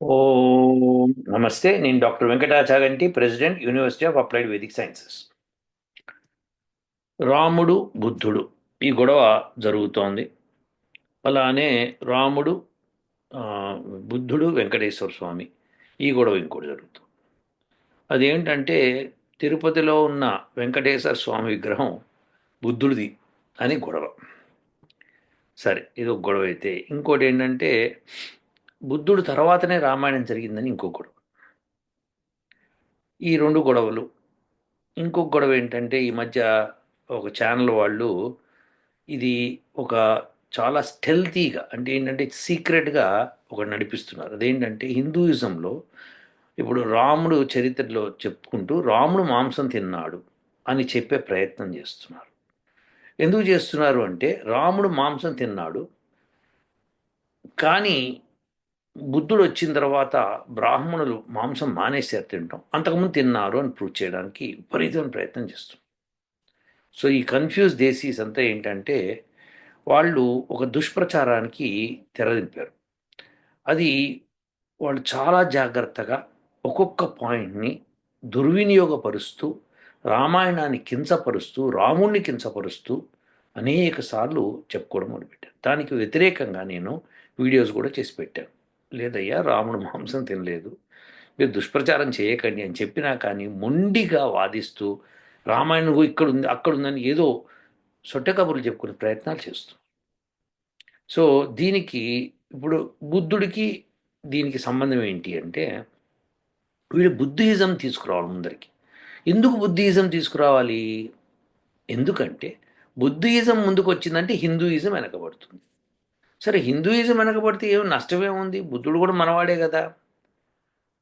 ఓం నమస్తే నేను doctor వెంకటాచారంటి president university of applied Vedic sciences. రాముడు బుద్ధుడు ఈ గొడవ జరుగుతోంది. అలానే రాముడు బుద్ధుడు వెంకటేశ్వర స్వామి ఈ గొడవ ఇంకోటి జరుగుతుంది. అదేంటంటే తిరుపతిలో ఉన్న వెంకటేశ్వర స్వామి విగ్రహం బుద్ధుడిది అని గొడవ. సరే ఇది ఒక గొడవ అయితే ఇంకోటి ఏంటంటే బుద్ధుడు తర్వాతనే రామాయణం జరిగిందని ఇంకో గొడవ. ఈ రెండు గొడవలు. ఇంకొక గొడవ ఏంటంటే ఈ మధ్య ఒక ఛానల్ వాళ్ళు ఇది ఒక చాలా స్టెల్తీగా అంటే ఏంటంటే సీక్రెట్గా ఒక నడిపిస్తున్నారు. అదేంటంటే హిందూయిజంలో ఇప్పుడు రాముడు చరిత్రలో చెప్పుకుంటూ రాముడు మాంసం తిన్నాడు అని చెప్పే ప్రయత్నం చేస్తున్నారు. ఎందుకు చేస్తున్నారు అంటే రాముడు మాంసం తిన్నాడు కానీ బుద్ధుడు వచ్చిన తర్వాత బ్రాహ్మణులు మాంసం మానేశారు తినటం. అంతకుముందు తిన్నారు అని ప్రూవ్ చేయడానికి విపరీతమైన ప్రయత్నం చేస్తున్నారు. సో ఈ కన్ఫ్యూజ్ దేశీస్ అంతా ఏంటంటే వాళ్ళు ఒక దుష్ప్రచారానికి తెరదింపారు. అది వాళ్ళు చాలా జాగ్రత్తగా ఒక్కొక్క పాయింట్ని దుర్వినియోగపరుస్తూ రామాయణాన్ని కించపరుస్తూ రాముణ్ణి కించపరుస్తూ అనేక సార్లు చెప్పుకోవడం మొదలుపెట్టాను దానికి వ్యతిరేకంగా నేను వీడియోస్ కూడా చేసి పెట్టాను. లేదయ్యా రాముడు మాంసం తినలేదు. మీరు దుష్ప్రచారం చేయకండి అని చెప్పినా కానీ మొండిగా వాదిస్తూ రామాయణం ఇక్కడ ఉంది అక్కడ ఉందని ఏదో సొట్టె కబుర్లు చెప్పుకునే ప్రయత్నాలు చేస్తూ. సో దీనికి ఇప్పుడు బుద్ధుడికి దీనికి సంబంధం ఏంటి అంటే వీడు బుద్ధిజం తీసుకురావాలి ముందరికి. ఎందుకు బుద్ధిజం తీసుకురావాలి? ఎందుకంటే బుద్ధిజం ముందుకు వచ్చిందంటే హిందూయిజం వెనకబడుతుంది. సరే హిందూయిజం వెనకబడితే ఏం నష్టమేముంది? బుద్ధుడు కూడా మనవాడే కదా.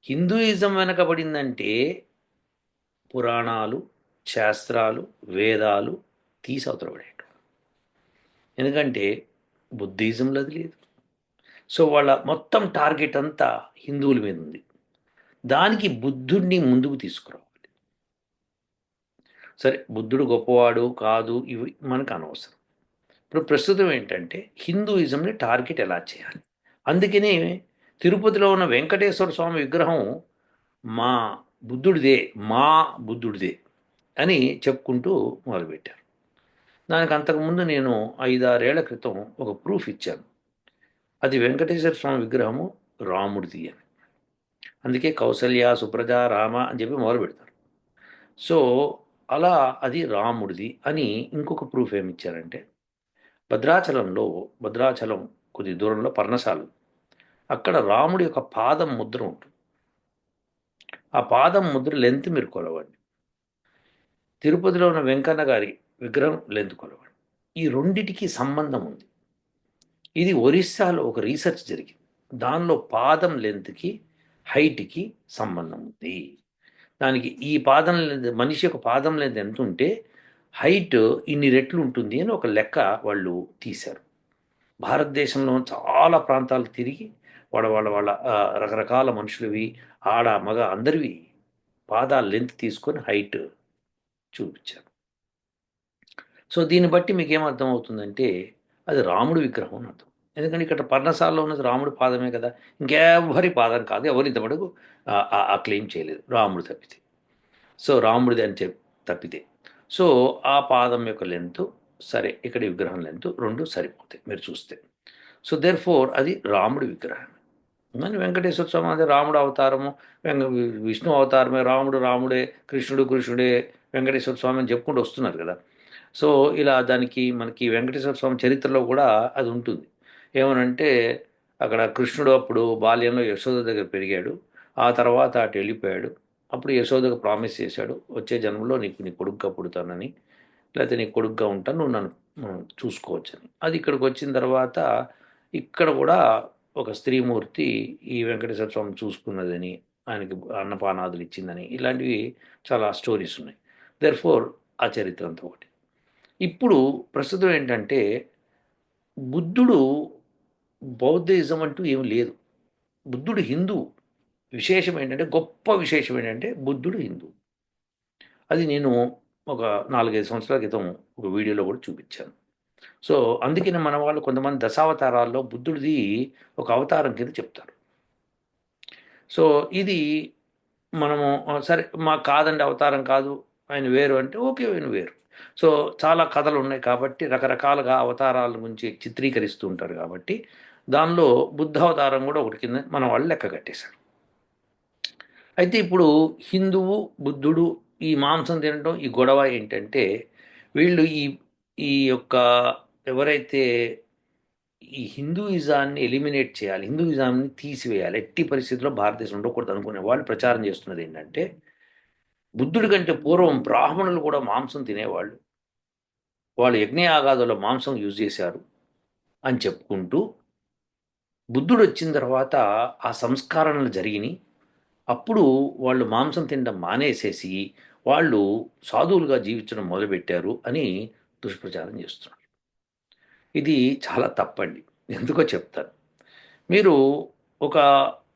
హిందూయిజం వెనకబడిందంటే పురాణాలు శాస్త్రాలు వేదాలు తీసి అవతల ఎందుకంటే బుద్ధిజంలో అది లేదు. సో వాళ్ళ మొత్తం టార్గెట్ అంతా హిందువుల మీద ఉంది. దానికి బుద్ధుడిని ముందుకు తీసుకురావాలి. సరే బుద్ధుడు గొప్పవాడు కాదు ఇవి మనకు అనవసరం. ఇప్పుడు ప్రస్తుతం ఏంటంటే హిందూయిజంని టార్గెట్ ఎలా చేయాలి? అందుకనే తిరుపతిలో ఉన్న వెంకటేశ్వర స్వామి విగ్రహం మా బుద్ధుడిదే మా బుద్ధుడిదే అని చెప్పుకుంటూ మొదలుపెట్టారు. దానికి అంతకుముందు నేను ఐదారేళ్ళ క్రితం ఒక ప్రూఫ్ ఇచ్చాను. అది వెంకటేశ్వర స్వామి విగ్రహము రాముడిది అని. అందుకే కౌసల్య సుప్రజ రామ అని చెప్పి మొదలు పెడతారు. సో అలా అది రాముడిది అని ఇంకొక ప్రూఫ్ ఏమి ఇచ్చారంటే భద్రాచలంలో భద్రాచలం కొద్ది దూరంలో పర్ణశాలు. అక్కడ రాముడి యొక్క పాదం ముద్ర ఉంటుంది. ఆ పాదం ముద్ర లెంత్ మీరు కొలవండి. తిరుపతిలో ఉన్న వెంకన్న గారి విగ్రహం లెంత్ కొలవండి. ఈ రెండిటికి సంబంధం ఉంది. ఇది ఒరిస్సాలో ఒక రీసెర్చ్ జరిగింది. దానిలో పాదం లెంత్కి హైట్కి సంబంధం ఉంది. దానికి ఈ పాదం లెంత్ మనిషి యొక్క పాదం లెంత్ ఎంత ఉంటే హైట్ ఇన్ని రెట్లు ఉంటుంది అని ఒక లెక్క వాళ్ళు తీశారు. భారతదేశంలో చాలా ప్రాంతాలు తిరిగి వాళ్ళ వాళ్ళ వాళ్ళ రకరకాల మనుషులవి ఆడ మగ అందరివి పాదాల లెంత్ తీసుకొని హైట్ చూపించారు. సో దీన్ని బట్టి మీకు ఏమర్థం అవుతుందంటే అది రాముడి విగ్రహం అని అర్థం. ఎందుకంటే ఇక్కడ పర్ణశాలలో ఉన్నది రాముడి పాదమే కదా ఇంకెవరి పాదం కాదు ఎవరు ఇంతమటుకు ఆ- క్లెయిమ్ చేయలేదు. రాముడు తప్పితే. సో రాముడిది అని చెప్పి తప్పితే. సో ఆ పాదం యొక్క లెంత్ సరే ఇక్కడ విగ్రహం లెంత్ రెండు సరిపోతాయి మీరు చూస్తే. సో దేర్ ఫోర్ అది రాముడి విగ్రహం. కానీ వెంకటేశ్వర స్వామి అదే రాముడు అవతారము వెంక విష్ణు అవతారమే రాముడు రాముడే కృష్ణుడు కృష్ణుడే వెంకటేశ్వర స్వామి అని చెప్పుకుంటూ వస్తున్నారు కదా. సో ఇలా దానికి మనకి వెంకటేశ్వర స్వామి చరిత్రలో కూడా అది ఉంటుంది. ఏమనంటే అక్కడ కృష్ణుడు అప్పుడు బాల్యంలో యశోద దగ్గర పెరిగాడు. ఆ తర్వాత అటు వెళ్ళిపోయాడు. అప్పుడు యశోదకు ప్రామిస్ చేశాడు వచ్చే జన్మలో నీకు నీ కొడుకుగా పుడతానని లేకపోతే నీ కొడుకుగా ఉంటాను నువ్వు నన్ను చూసుకోవచ్చని. అది ఇక్కడికి వచ్చిన తర్వాత ఇక్కడ కూడా ఒక స్త్రీమూర్తి ఈ వెంకటేశ్వర స్వామి చూసుకున్నదని ఆయనకి అన్నపానాదులు ఇచ్చిందని ఇలాంటివి చాలా స్టోరీస్ ఉన్నాయి. దెర్ ఫోర్ ఆ చరిత్ర అంతా ఒకటి. ఇప్పుడు ప్రస్తుతం ఏంటంటే బుద్ధుడు బౌద్ధయిజం అంటూ ఏం లేదు. బుద్ధుడు హిందూ. విశేషం ఏంటంటే గొప్ప విశేషం ఏంటంటే బుద్ధుడు హిందూ. అది నేను ఒక నాలుగైదు సంవత్సరాల క్రితం ఒక వీడియోలో కూడా చూపించాను. సో అందుకని మన వాళ్ళు కొంతమంది దశావతారాల్లో బుద్ధుడిది ఒక అవతారం కింద చెప్తారు. సో ఇది మనము సరే మాకు కాదండి అవతారం కాదు ఆయన వేరు అంటే ఓకే ఆయన వేరు. సో చాలా కథలు ఉన్నాయి కాబట్టి రకరకాలుగా అవతారాల గురించి చిత్రీకరిస్తూ ఉంటారు కాబట్టి దానిలో బుద్ధ అవతారం కూడా ఒకటి కింద మన వాళ్ళు లెక్క కట్టేశారు. అయితే ఇప్పుడు హిందువు బుద్ధుడు ఈ మాంసం తినడం ఈ గొడవ ఏంటంటే వీళ్ళు ఈ ఈ యొక్క ఎవరైతే ఈ హిందూయిజాన్ని ఎలిమినేట్ చేయాలి హిందూయిజాన్ని తీసివేయాలి ఎట్టి పరిస్థితుల్లో భారతదేశం ఉండకూడదు అనుకునే వాళ్ళు ప్రచారం చేస్తున్నది ఏంటంటే బుద్ధుడి కంటే పూర్వం బ్రాహ్మణులు కూడా మాంసం తినేవాళ్ళు. వాళ్ళు యజ్ఞయాగాదుల్లో మాంసం యూజ్ చేశారు అని చెప్పుకుంటూ బుద్ధుడు వచ్చిన తర్వాత ఆ సంస్కరణలు జరిగినాయి. అప్పుడు వాళ్ళు మాంసం తినడం మానేసేసి వాళ్ళు సాధువులుగా జీవించడం మొదలుపెట్టారు అని దుష్ప్రచారం చేస్తున్నారు. ఇది చాలా తప్పండి. ఎందుకో చెప్తాను. మీరు ఒక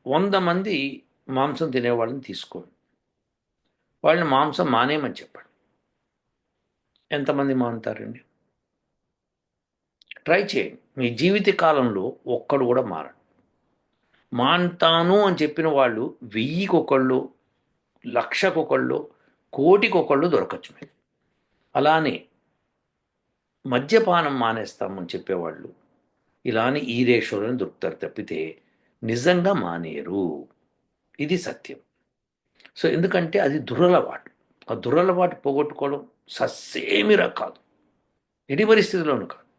వంద మంది మాంసం తినేవాళ్ళని తీసుకోండి. వాళ్ళని మాంసం మానేయమని చెప్పండి. ఎంతమంది మానుతారండి? ట్రై చేయండి. మీ జీవిత కాలంలో ఒక్కడు కూడా మారండి. మాంటాను అని చెప్పిన వాళ్ళు వెయ్యికొకళ్ళు లక్షకొకళ్ళు కోటికొకళ్ళు దొరకచ్చు మీకు. అలానే మద్యపానం మానేస్తామని చెప్పేవాళ్ళు ఇలానే ఈ రేషోలను దొరుకుతారు తప్పితే నిజంగా మానేరు. ఇది సత్యం. సో ఎందుకంటే అది దురలవాటు. ఆ దురలవాటు పోగొట్టుకోవడం సస్సేమిరా కాదు. ఎడి పరిస్థితిలోనూ కాదు.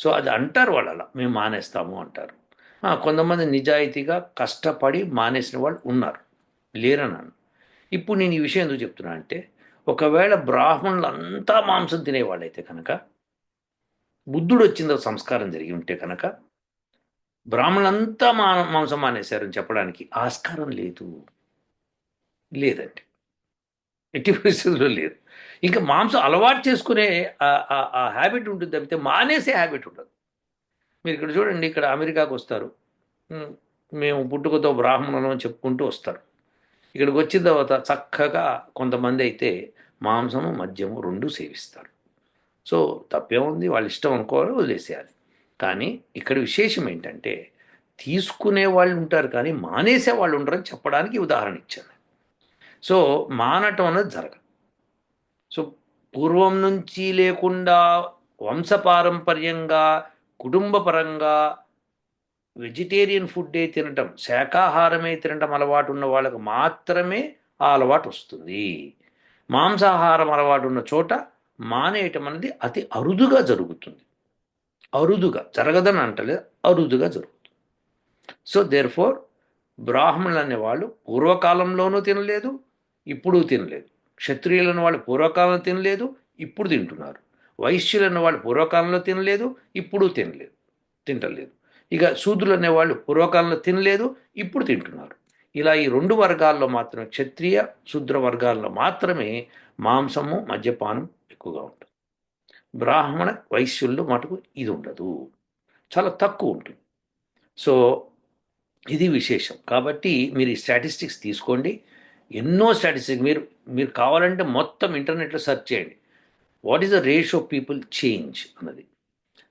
సో అది అంటారు వాళ్ళు అలా మేము మానేస్తాము అంటారు. కొంతమంది నిజాయితీగా కష్టపడి మానేసిన వాళ్ళు ఉన్నారు. లేరన్నాను ఇప్పుడు నేను ఈ విషయం ఎందుకు చెప్తున్నా అంటే ఒకవేళ బ్రాహ్మణులు అంతా మాంసం తినేవాళ్ళైతే కనుక బుద్ధుడు వచ్చిందో సంస్కారం జరిగి ఉంటే కనుక బ్రాహ్మణులంతా మా మాంసం మానేశారని చెప్పడానికి ఆస్కారం లేదు. లేదండి. ఎట్టి పరిస్థితుల్లో లేదు. ఇంకా మాంసం అలవాటు చేసుకునే ఆ- ఆ హ్యాబిట్ ఉంటుంది తప్పితే మానేసే హ్యాబిట్ ఉండదు. మీరు ఇక్కడ చూడండి ఇక్కడ అమెరికాకు వస్తారు. మేము పుట్టుకతో బ్రాహ్మణులు అని చెప్పుకుంటూ వస్తారు. ఇక్కడికి వచ్చిన తర్వాత చక్కగా కొంతమంది అయితే మాంసము మద్యము రెండు సేవిస్తారు. సో తప్పేముంది వాళ్ళ ఇష్టం అనుకోవాలి వదిలేసేయాలి. కానీ ఇక్కడ విశేషం ఏంటంటే తీసుకునే వాళ్ళు ఉంటారు కానీ మానేసే వాళ్ళు ఉండరని చెప్పడానికి ఉదాహరణ ఇచ్చాను. సో మానటం అనేది జరగదు. సో పూర్వం నుంచి లేకుండా వంశపారంపర్యంగా కుటుంబపరంగా వెజిటేరియన్ ఫుడ్డే తినటం శాకాహారమే తినటం అలవాటు ఉన్న వాళ్ళకు మాత్రమే ఆ అలవాటు వస్తుంది. మాంసాహారం అలవాటు ఉన్న చోట మానేయటం అనేది అతి అరుదుగా జరుగుతుంది. అరుదుగా జరగదని అంటలేదు అరుదుగా జరుగుతుంది. సో దేర్ ఫోర్ బ్రాహ్మణులు అనేవాళ్ళు పూర్వకాలంలోనూ తినలేదు ఇప్పుడు తినలేదు. క్షత్రియులను వాళ్ళు పూర్వకాలంలో తినలేదు ఇప్పుడు తింటున్నారు. వైశ్యులు అనే వాళ్ళు పూర్వకాలంలో తినలేదు ఇప్పుడు తినలేదు తింటలేదు. ఇక శూద్రులు అనేవాళ్ళు పూర్వకాలంలో తినలేదు ఇప్పుడు తింటున్నారు. ఇలా ఈ రెండు వర్గాల్లో మాత్రమే క్షత్రియ శూద్ర వర్గాల్లో మాత్రమే మాంసము మద్యపానం ఎక్కువగా ఉంటుంది. బ్రాహ్మణ వైశ్యుల్లో మటుకు ఇది ఉండదు. చాలా తక్కువ ఉంటుంది. సో ఇది విశేషం. కాబట్టి మీరు ఈ స్టాటిస్టిక్స్ తీసుకోండి. ఎన్నో స్టాటిస్టిక్స్ మీరు మీరు కావాలంటే మొత్తం ఇంటర్నెట్లో సెర్చ్ చేయండి. What is the ratio people change అన్నది.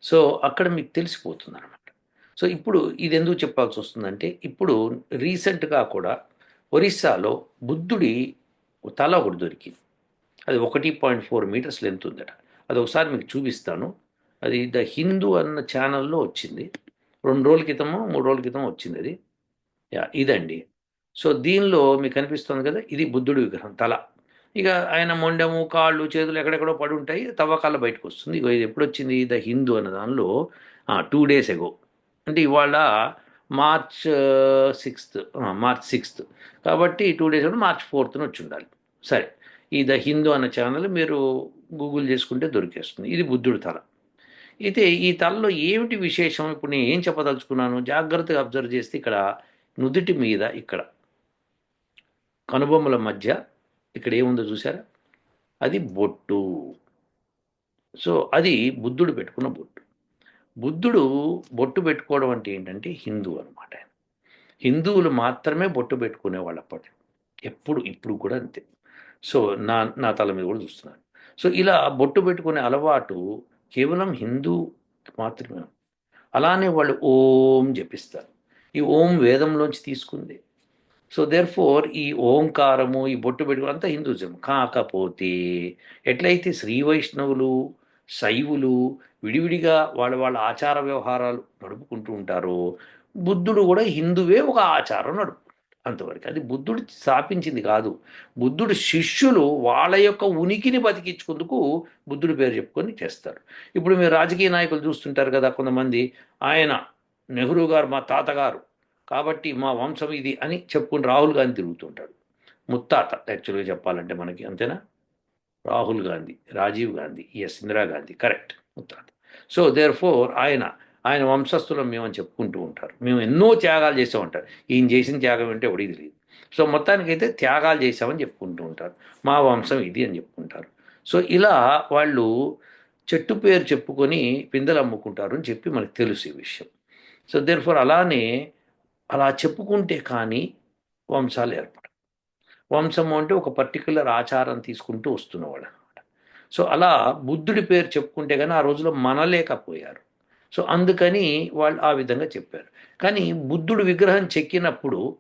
సో అక్కడ మీకు తెలిసిపోతుంది అనమాట సో ఇప్పుడు ఇది ఎందుకు చెప్పాల్సి వస్తుందంటే ఇప్పుడు రీసెంట్గా కూడా ఒరిస్సాలో బుద్ధుడి తల ఒకటి దొరికింది. అది ఒకటి పాయింట్ ఫోర్ మీటర్స్ లెంత్ ఉందట. అది ఒకసారి మీకు చూపిస్తాను. అది ద హిందూ అన్న ఛానల్లో వచ్చింది. రెండు రోజుల క్రితమో మూడు రోజుల క్రితం వచ్చింది అది. యా ఇదండి. సో దీనిలో మీకు కనిపిస్తుంది కదా ఇది బుద్ధుడి విగ్రహం తల. ఇక ఆయన మొండెము కాళ్ళు చేతులు ఎక్కడెక్కడో పడి ఉంటాయి. తవ్వకాల బయటకు వస్తుంది. ఇక ఇది ఎప్పుడు వచ్చింది ద హిందూ అన్న దానిలో టూ డేస్ ఎగో అంటే ఇవాళ మార్చ్ సిక్స్త్ మార్చ్ సిక్స్త్ కాబట్టి టూ డేస్ కూడా మార్చ్ ఫోర్త్న వచ్చి ఉండాలి సరే. ఈ ద హిందూ అన్న ఛానల్ మీరు గూగుల్ చేసుకుంటే దొరికేస్తుంది. ఇది బుద్ధుడి తల. అయితే ఈ తలలో ఏమిటి విశేషం? ఇప్పుడు నేను ఏం చెప్పదలుచుకున్నాను? జాగ్రత్తగా అబ్జర్వ్ చేస్తే ఇక్కడ నుదుటి మీద ఇక్కడ కనుబొమ్మల మధ్య ఇక్కడ ఏముందో చూసారా అది బొట్టు. సో అది బుద్ధుడు పెట్టుకున్న బొట్టు. బుద్ధుడు బొట్టు పెట్టుకోవడం అంటే ఏంటంటే హిందూ అనమాట హిందువులు మాత్రమే బొట్టు పెట్టుకునేవాళ్ళు అప్పటి ఎప్పుడు ఇప్పుడు కూడా అంతే. సో నా నా తల మీద కూడా చూస్తున్నాను. సో ఇలా బొట్టు పెట్టుకునే అలవాటు కేవలం హిందూ మాత్రమే. అలానే వాళ్ళు ఓం జపిస్తారు. ఈ ఓం వేదంలోంచి తీసుకుంది. సో దేర్ ఫోర్ ఈ ఓంకారము ఈ బొట్టు పెట్టుకోవడం అంతా హిందూజం. కాకపోతే ఎట్లయితే శ్రీ వైష్ణవులు శైవులు విడివిడిగా వాళ్ళ వాళ్ళ ఆచార వ్యవహారాలు నడుపుకుంటూ ఉంటారో బుద్ధుడు కూడా హిందువే ఒక ఆచారం నడుపు అంతవరకు అది బుద్ధుడు స్థాపించింది కాదు. బుద్ధుడు శిష్యులు వాళ్ళ యొక్క ఉనికిని బతికించుకుందుకు బుద్ధుడు పేరు చెప్పుకొని చేస్తారు. ఇప్పుడు మీరు రాజకీయ నాయకులు చూస్తుంటారు కదా కొంతమంది. ఆయన నెహ్రూ గారు మా తాతగారు కాబట్టి మా వంశం ఇది అని చెప్పుకుని రాహుల్ గాంధీ తిరుగుతుంటాడు. ముత్తాత యాక్చువల్గా చెప్పాలంటే మనకి అంతేనా? రాహుల్ గాంధీ రాజీవ్ గాంధీ ఎస్ ఇందిరాగాంధీ కరెక్ట్ ముత్తాత. సో దేర్ ఫోర్ ఆయన ఆయన వంశస్థులం మేమని చెప్పుకుంటూ ఉంటారు. మేము ఎన్నో త్యాగాలు చేసాం ఉంటారు. ఈయన చేసిన త్యాగం అంటే ఎవడికి తెలియదు. సో మొత్తానికైతే త్యాగాలు చేసామని చెప్పుకుంటూ ఉంటారు. మా వంశం ఇది అని చెప్పుకుంటారు. సో ఇలా వాళ్ళు చెట్టు పేరు చెప్పుకొని పిందెలు అమ్ముకుంటారు అని చెప్పి మనకు తెలుసు ఈ విషయం. సో దేర్ ఫోర్ అలానే అలా చెప్పుకుంటే కానీ వంశాలు ఏర్పడవు. వంశము అంటే ఒక పర్టికులర్ ఆచారం తీసుకుంటూ వస్తున్నవాడు అనమాట సో అలా బుద్ధుడి పేరు చెప్పుకుంటే కానీ ఆ రోజులో మనలేకపోయారు. సో అందుకని వాళ్ళు ఆ విధంగా చెప్పారు. కానీ బుద్ధుడు విగ్రహం చెక్కినప్పుడు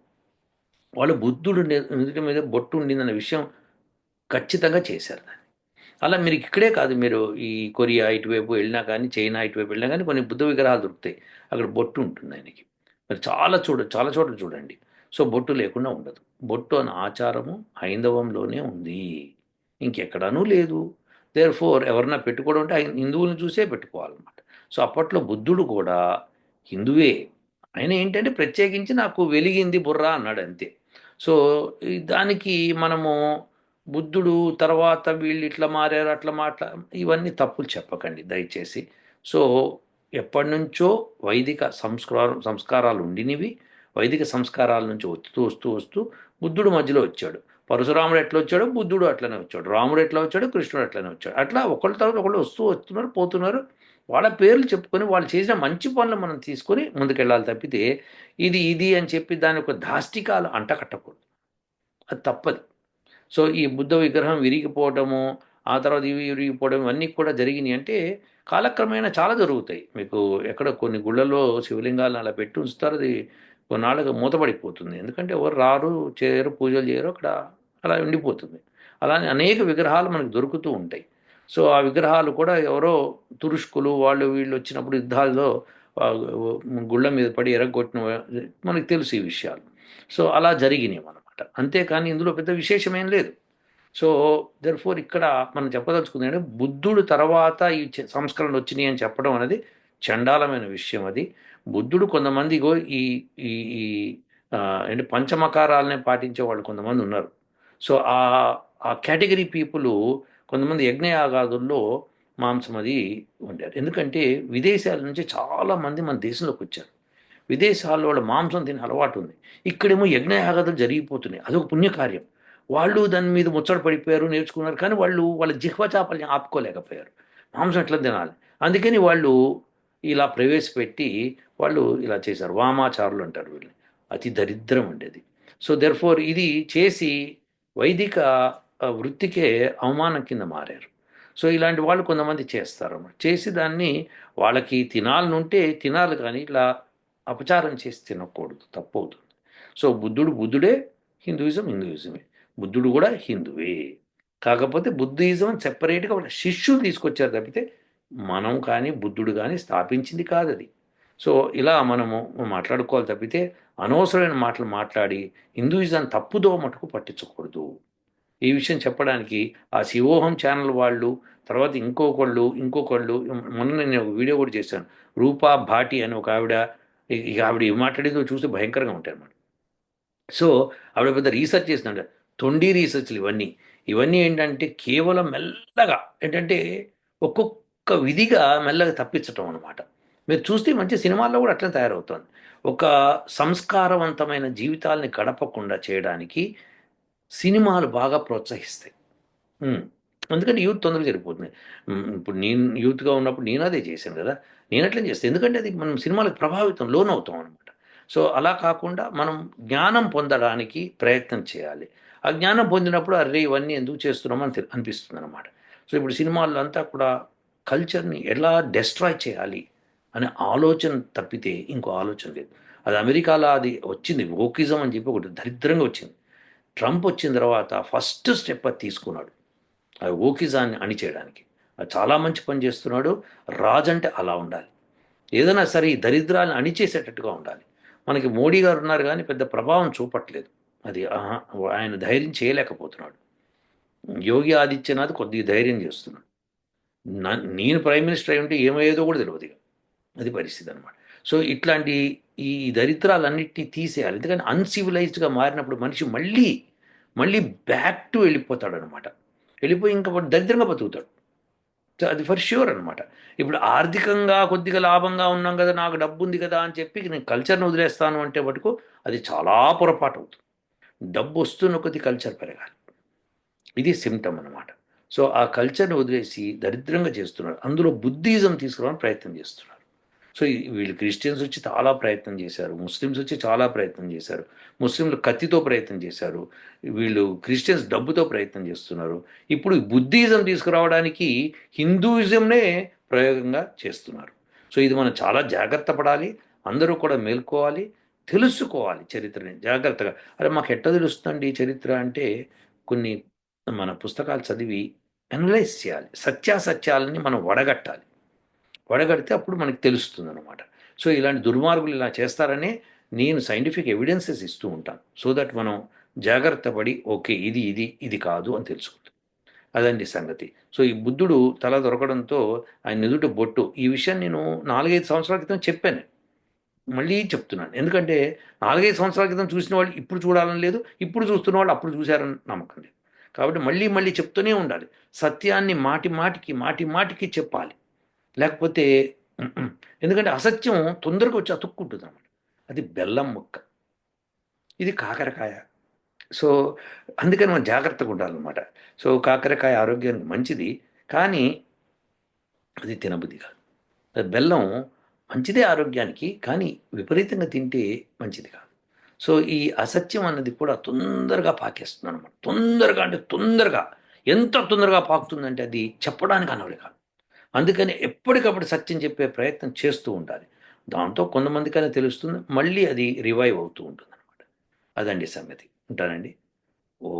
వాళ్ళు బుద్ధుడు నుదుటి మీద బొట్టు ఉండిందన్న విషయం ఖచ్చితంగా చేశారు దాన్ని. అలా మీరు ఇక్కడే కాదు మీరు ఈ కొరియా ఇటువైపు వెళ్ళినా కానీ చైనా ఇటువైపు వెళ్ళినా కానీ కొన్ని బుద్ధ విగ్రహాలు దొరుకుతాయి. అక్కడ బొట్టు ఉంటుంది ఆయనకి మరి చాలా చూడ చాలా చోట్ల చూడండి. సో బొట్టు లేకుండా ఉండదు. బొట్టు అనే ఆచారము హైందవంలోనే ఉంది. ఇంకెక్కడానూ లేదు. దేర్ ఫోర్ ఎవరన్నా పెట్టుకోవడం అంటే ఆయన హిందువులను చూసే పెట్టుకోవాలన్నమాట. సో అప్పట్లో బుద్ధుడు కూడా హిందువే. ఆయన ఏంటంటే ప్రత్యేకించి నాకు వెలిగింది బుర్ర అన్నాడు అంతే. సో దానికి మనము బుద్ధుడు తర్వాత వీళ్ళు ఇట్లా మారారు అట్లా మాట్లా ఇవన్నీ తప్పులు చెప్పకండి దయచేసి. సో ఎప్పటి నుంచో వైదిక సంస్కారం సంస్కారాలు ఉండినవి వైదిక సంస్కారాల నుంచి వస్తూ వస్తూ వస్తూ బుద్ధుడు మధ్యలో వచ్చాడు. పరశురాముడు ఎట్లా వచ్చాడో? బుద్ధుడు అట్లనే వచ్చాడు. రాముడు ఎట్లా వచ్చాడో? కృష్ణుడు అట్లనే వచ్చాడు. అట్లా ఒకళ్ళ తర్వాత ఒకళ్ళు వస్తూ వస్తున్నారు పోతున్నారు. వాళ్ళ పేర్లు చెప్పుకొని వాళ్ళు చేసిన మంచి పనులు మనం తీసుకొని ముందుకెళ్ళాలి తప్పితే ఇది ఇది అని చెప్పి దాని ఒక దాష్టికాలు అంటకట్టకూడదు అది తప్పదు. సో ఈ బుద్ధ విగ్రహం విరిగిపోవటము ఆ తర్వాత ఇవి విరిగిపోవడం ఇవన్నీ కూడా జరిగినాయి అంటే కాలక్రమేణా చాలా జరుగుతాయి. మీకు ఎక్కడ కొన్ని గుళ్ళల్లో శివలింగాలను అలా పెట్టి ఉంచుతారు. అది కొన్నాళ్ళకి మూతపడిపోతుంది. ఎందుకంటే ఎవరు రారు చేయరు పూజలు చేయరు. అక్కడ అలా ఉండిపోతుంది. అలానే అనేక విగ్రహాలు మనకు దొరుకుతూ ఉంటాయి. సో ఆ విగ్రహాలు కూడా ఎవరో తురుష్కులు వాళ్ళు వీళ్ళు వచ్చినప్పుడు యుద్ధాల్లో గుళ్ళ మీద పడి ఎరగొట్టిన మనకు తెలుసు ఈ విషయాలు. సో అలా జరిగినాయి అనమాట అంతేకాని ఇందులో పెద్ద విశేషమేం లేదు. సో దర్ ఫోర్ ఇక్కడ మనం చెప్పదలుచుకుంది అంటే బుద్ధుడు తర్వాత ఈ సంస్కరణలు వచ్చినాయి అని చెప్పడం అనేది చండాలమైన విషయం అది. బుద్ధుడు కొంతమంది ఈ ఈ ఈ పంచమకారాలనే పాటించే వాళ్ళు కొంతమంది ఉన్నారు. సో ఆ ఆ కేటగిరీ పీపుల్ కొంతమంది యజ్ఞయాగాదుల్లో మాంసం అది ఉండారు ఎందుకంటే విదేశాల నుంచి చాలామంది మన దేశంలోకి వచ్చారు. విదేశాల్లో వాళ్ళ మాంసం తినే అలవాటు ఉంది. ఇక్కడేమో యజ్ఞయాగాదులు జరిగిపోతున్నాయి. అదొక పుణ్యకార్యం. వాళ్ళు దాని మీద ముచ్చట పడిపోయారు నేర్చుకున్నారు. కానీ వాళ్ళు వాళ్ళ జిహ్వ చాపల్ని ఆపుకోలేకపోయారు. మాంసం ఎట్లా తినాలి? అందుకని వాళ్ళు ఇలా ప్రవేశపెట్టి వాళ్ళు ఇలా చేశారు. వామాచారులు అంటారు వీళ్ళని. అతి దరిద్రం ఉండేది సో దెర్ఫోర్ ఇది చేసి వైదిక వృత్తికే అవమానం కింద మారారు. సో ఇలాంటి వాళ్ళు కొంతమంది చేస్తారు అన్నమాట చేసి దాన్ని వాళ్ళకి తినాలనుంటే తినాలి కానీ ఇలా అపచారం చేసి తినకూడదు. తప్పు అవుతుంది సో బుద్ధుడు బుద్ధుడే హిందూయిజం హిందూయిజమే. బుద్ధుడు కూడా హిందువే. కాకపోతే బుద్ధిజం సెపరేట్గా వాళ్ళ శిష్యులు తీసుకొచ్చారు తప్పితే మనం కానీ బుద్ధుడు కానీ స్థాపించింది కాదు అది. సో ఇలా మనము మాట్లాడుకోవాలి తప్పితే అనవసరమైన మాటలు మాట్లాడి హిందూయిజం తప్పుదో మటుకు పట్టించకూడదు. ఈ విషయం చెప్పడానికి ఆ శివోహం ఛానల్ వాళ్ళు తర్వాత ఇంకొకళ్ళు ఇంకొకళ్ళు మొన్న నేను ఒక వీడియో కూడా చేశాను. రూపా భాటి అని ఒక ఆవిడ ఈ ఆవిడ ఏం మాట్లాడేదో చూస్తే భయంకరంగా ఉంటాయి అన్నమాట సో ఆవిడ పెద్ద రీసెర్చ్ చేసినాడు తొండి రీసెర్చ్లు ఇవన్నీ. ఇవన్నీ ఏంటంటే కేవలం మెల్లగా ఏంటంటే ఒక్కొక్క విధిగా మెల్లగా తప్పించటం అనమాట మీరు చూస్తే మంచి సినిమాల్లో కూడా అట్లా తయారవుతుంది. ఒక సంస్కారవంతమైన జీవితాల్ని గడపకుండా చేయడానికి సినిమాలు బాగా ప్రోత్సహిస్తాయి. ఎందుకంటే యూత్ తొందరగా జరిగిపోతుంది ఇప్పుడు నేను యూత్గా ఉన్నప్పుడు నేను అదే చేశాను కదా. నేను అట్లా చేస్తాను. ఎందుకంటే అది మనం సినిమాలకు ప్రభావితం లోనవుతాం అనమాట సో అలా కాకుండా మనం జ్ఞానం పొందడానికి ప్రయత్నం చేయాలి. ఆ జ్ఞానం పొందినప్పుడు అరే ఇవన్నీ ఎందుకు చేస్తున్నామని అనిపిస్తుంది అనమాట సో ఇప్పుడు సినిమాల్లో అంతా కూడా కల్చర్ని ఎలా డెస్ట్రాయ్ చేయాలి అనే ఆలోచన తప్పితే ఇంకో ఆలోచన లేదు. అది అమెరికాలో అది వచ్చింది ఓకిజం అని చెప్పి ఒకటి దరిద్రంగా వచ్చింది. ట్రంప్ వచ్చిన తర్వాత ఫస్ట్ స్టెప్ అది తీసుకున్నాడు ఆ ఓకిజాన్ని అణిచేయడానికి. అది చాలా మంచి పని చేస్తున్నాడు రాజంటే అంటే అలా ఉండాలి. ఏదైనా సరే ఈ దరిద్రాన్ని అణిచేసేటట్టుగా ఉండాలి. మనకి మోడీ గారు ఉన్నారు కానీ పెద్ద ప్రభావం చూపట్లేదు. అది ఆహా, ఆయన ధైర్యం చేయలేకపోతున్నాడు. యోగి ఆదిత్యనాథ్ కొద్దిగా ధైర్యం చేస్తున్నాడు. నేను ప్రైమ్ మినిస్టర్ అయి ఉంటే ఏమయ్యేదో కూడా తెలియదు అది పరిస్థితి అనమాట సో ఇట్లాంటి ఈ దరిద్రాలన్నిటినీ తీసేయాలి. ఎందుకంటే అన్సివిలైజ్డ్గా మారినప్పుడు మనిషి మళ్ళీ మళ్ళీ బ్యాక్ టు వెళ్ళిపోతాడు అనమాట వెళ్ళిపోయి ఇంకా దరిద్రంగా బతుకుతాడు. సో అది ఫర్ ష్యూర్ అనమాట ఇప్పుడు ఆర్థికంగా కొద్దిగా లాభంగా ఉన్నాం కదా నాకు డబ్బు ఉంది కదా అని చెప్పి నేను కల్చర్ని వదిలేస్తాను అంటే మటుకు అది చాలా పొరపాటు అవుతుంది. డబ్బు వస్తున్న కొద్ది కల్చర్ పెరగాలి. ఇది సిమ్టమ్ అనమాట సో ఆ కల్చర్ని వదిలేసి దరిద్రంగా చేస్తున్నారు. అందులో బుద్ధిజం తీసుకురావడానికి ప్రయత్నం చేస్తున్నారు. సో వీళ్ళు క్రిస్టియన్స్ వచ్చి చాలా ప్రయత్నం చేశారు. ముస్లిమ్స్ వచ్చి చాలా ప్రయత్నం చేశారు. ముస్లింలు కత్తితో ప్రయత్నం చేశారు. వీళ్ళు క్రిస్టియన్స్ డబ్బుతో ప్రయత్నం చేస్తున్నారు. ఇప్పుడు బుద్ధిజం తీసుకురావడానికి హిందూయిజంనే ప్రయోగంగా చేస్తున్నారు. సో ఇది మనం చాలా జాగ్రత్త పడాలి. అందరూ కూడా మేల్కోవాలి. తెలుసుకోవాలి చరిత్రని జాగ్రత్తగా. అరే మాకు ఎట్ట తెలుస్తుందండి చరిత్ర అంటే కొన్ని మన పుస్తకాలు చదివి అనలైజ్ చేయాలి. సత్యాసత్యాలని మనం వడగట్టాలి. వడగడితే అప్పుడు మనకి తెలుస్తుంది అనమాట సో ఇలాంటి దుర్మార్గులు ఇలా చేస్తారనే నేను సైంటిఫిక్ ఎవిడెన్సెస్ ఇస్తూ ఉంటాను. సో దట్ మనం జాగ్రత్త పడి ఓకే ఇది ఇది ఇది కాదు అని తెలుసుకుంటాం. అదండి సంగతి. సో ఈ బుద్ధుడు తల దొరకడంతో ఆయన ఎదుట బొట్టు. ఈ విషయం నేను నాలుగైదు సంవత్సరాల క్రితం చెప్పాను. మళ్ళీ చెప్తున్నాను. ఎందుకంటే నాలుగైదు సంవత్సరాల క్రితం చూసిన వాళ్ళు ఇప్పుడు చూడాలని లేదు ఇప్పుడు చూస్తున్న వాళ్ళు అప్పుడు చూశారని నమ్మకం లేదు. కాబట్టి మళ్ళీ మళ్ళీ చెప్తూనే ఉండాలి. సత్యాన్ని మాటి మాటికి మాటి మాటికి చెప్పాలి. లేకపోతే ఎందుకంటే అసత్యం తొందరగా వచ్చి అతుక్కుంటుంది అన్నమాట. అది బెల్లం ముక్క. ఇది కాకరకాయ. సో అందుకని మనం జాగ్రత్తగా ఉండాలన్నమాట. సో కాకరకాయ ఆరోగ్యానికి మంచిది. కానీ అది తినబుద్ధి కాదు. అది బెల్లం మంచిదే ఆరోగ్యానికి కానీ విపరీతంగా తింటే మంచిది కాదు. సో ఈ అసత్యం అన్నది కూడా తొందరగా పాకేస్తుంది అనమాట తొందరగా అంటే తొందరగా. ఎంత తొందరగా పాకుతుందంటే అది చెప్పడానికి అనవలే కాదు. అందుకని ఎప్పటికప్పుడు సత్యం చెప్పే ప్రయత్నం చేస్తూ ఉండాలి. దాంతో కొంతమందికైనా తెలుస్తుంది మళ్ళీ అది రివైవ్ అవుతూ ఉంటుంది అనమాట అదండి సంగతి. ఉంటానండి. ఓ